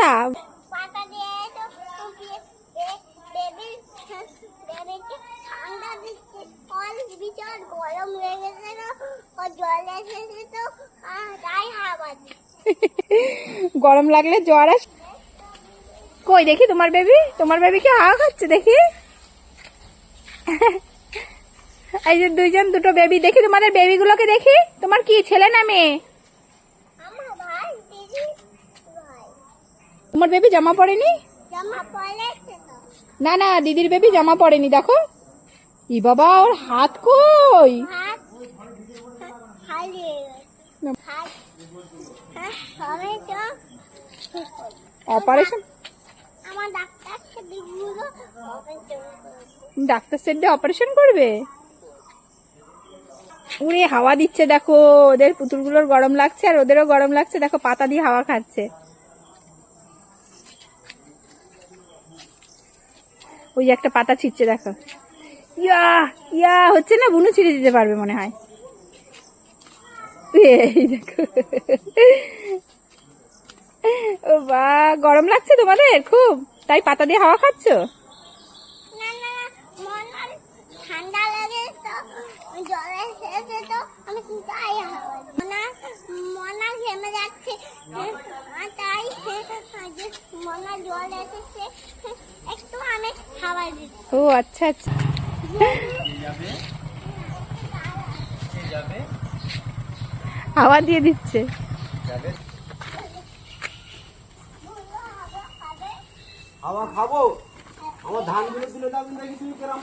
পাতা? পাতা দিয়ে তো দিয়ে বেবি বেবিকে ঠান্ডা দিচ্ছে। ফল ভীষণ গরম লেগেছে তো ও জল এসেছে তো তাই হাওয়া গরম লাগলে জ্বর আস কই দেখি তোমার বেবি? তোমার বেবি কি হাওয়া খাচ্ছে দেখি? এই যে দুইজন দুটো বেবি দেখি তোমাদের বেবিগুলোকে দেখি। তোমার কি ছেলে না মেয়ে? তোমার বেবি জামা তো। না না দিদির বেবি জামা পড়েনি দেখো। ই বাবা ওর হাত কই? হ্যাঁ অপারেশন করেছে ডাক্তার সেটে অপারেশন করবে? উড়ে হাওয়া দিচ্ছে দেখো। ওদের পুতুলগুলোর গরম লাগছে আর ওদেরও গরম লাগছে দেখো পাতা দিয়ে হাওয়া খাচ্ছে। ওই একটা পাতা ছিটছে, দেখো। ইয়া ইয়া, হচ্ছে না, বুনু ছিঁড়ে দিতে পারবে মনে হয়। দেখো। ও বা, গরম লাগছে তোমাদের? খুব? তাই পাতা দিয়ে হাওয়া খাচ্ছো? ঠান্ডা লাগে তো, জল তো, আমি হাওয়া দিই। মনা মনা ঘেমে যাচ্ছে আর তাই যে মনা জল এসেছে একটু আমি হাওয়া দিচ্ছি ও আচ্ছা আচ্ছা। হাওয়া দিয়ে দিচ্ছে। হাওয়া খাব। তুমি কেরাম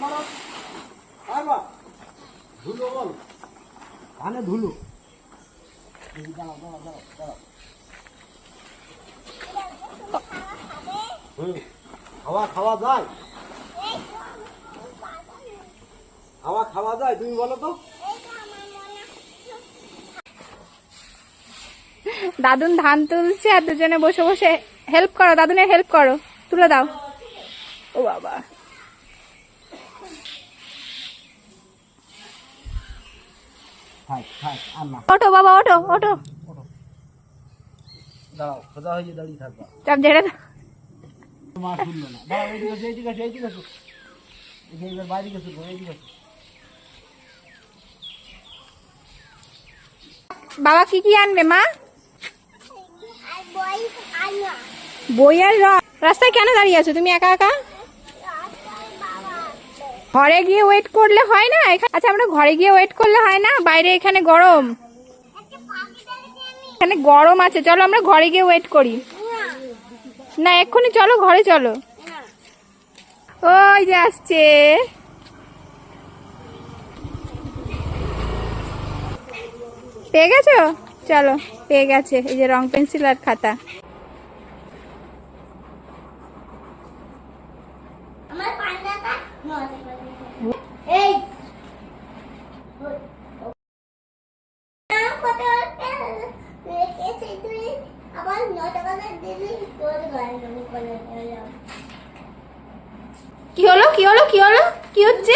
ধুলো বল। ধানে ধুলো। হাওয়া খাওয়া যায়। হাওয়া খাওয়া যায় তুমি বলো তো? দাদুন ধান তুলছে আর দুজনে বসে বসে হেল্প করো দাদুনের হেল্প করো তুলে দাও। ও বাবা। ওঠো বাবা হয়ে দাঁড়িয়ে থাকবা। চাপ ঝেড়ে দাও। মা শুনলো না। দাঁড়াও এইদিকে এইদিকে এইদিকে বাইরে গেছো এইদিকে বাবা কি কি আনবে, মা? বই আর রাস্তায় কেন দাঁড়িয়ে আছো? তুমি একা একা। ঘরে গিয়ে ওয়েট করলে হয় না? আচ্ছা আমরা ঘরে গিয়ে ওয়েট করলে হয় না? বাইরে এখানে গরম। এখানে গরম আছে। চলো, আমরা ঘরে গিয়ে ওয়েট করি। না, এক্ষুনি চলো, ঘরে চলো। ওই যে আসছে। পেয়ে গেছো? চলো পেয়ে গেছে এই যে রং পেন্সিল আর খাতা। কি হলো কি হলো কি হলো? কি হচ্ছে?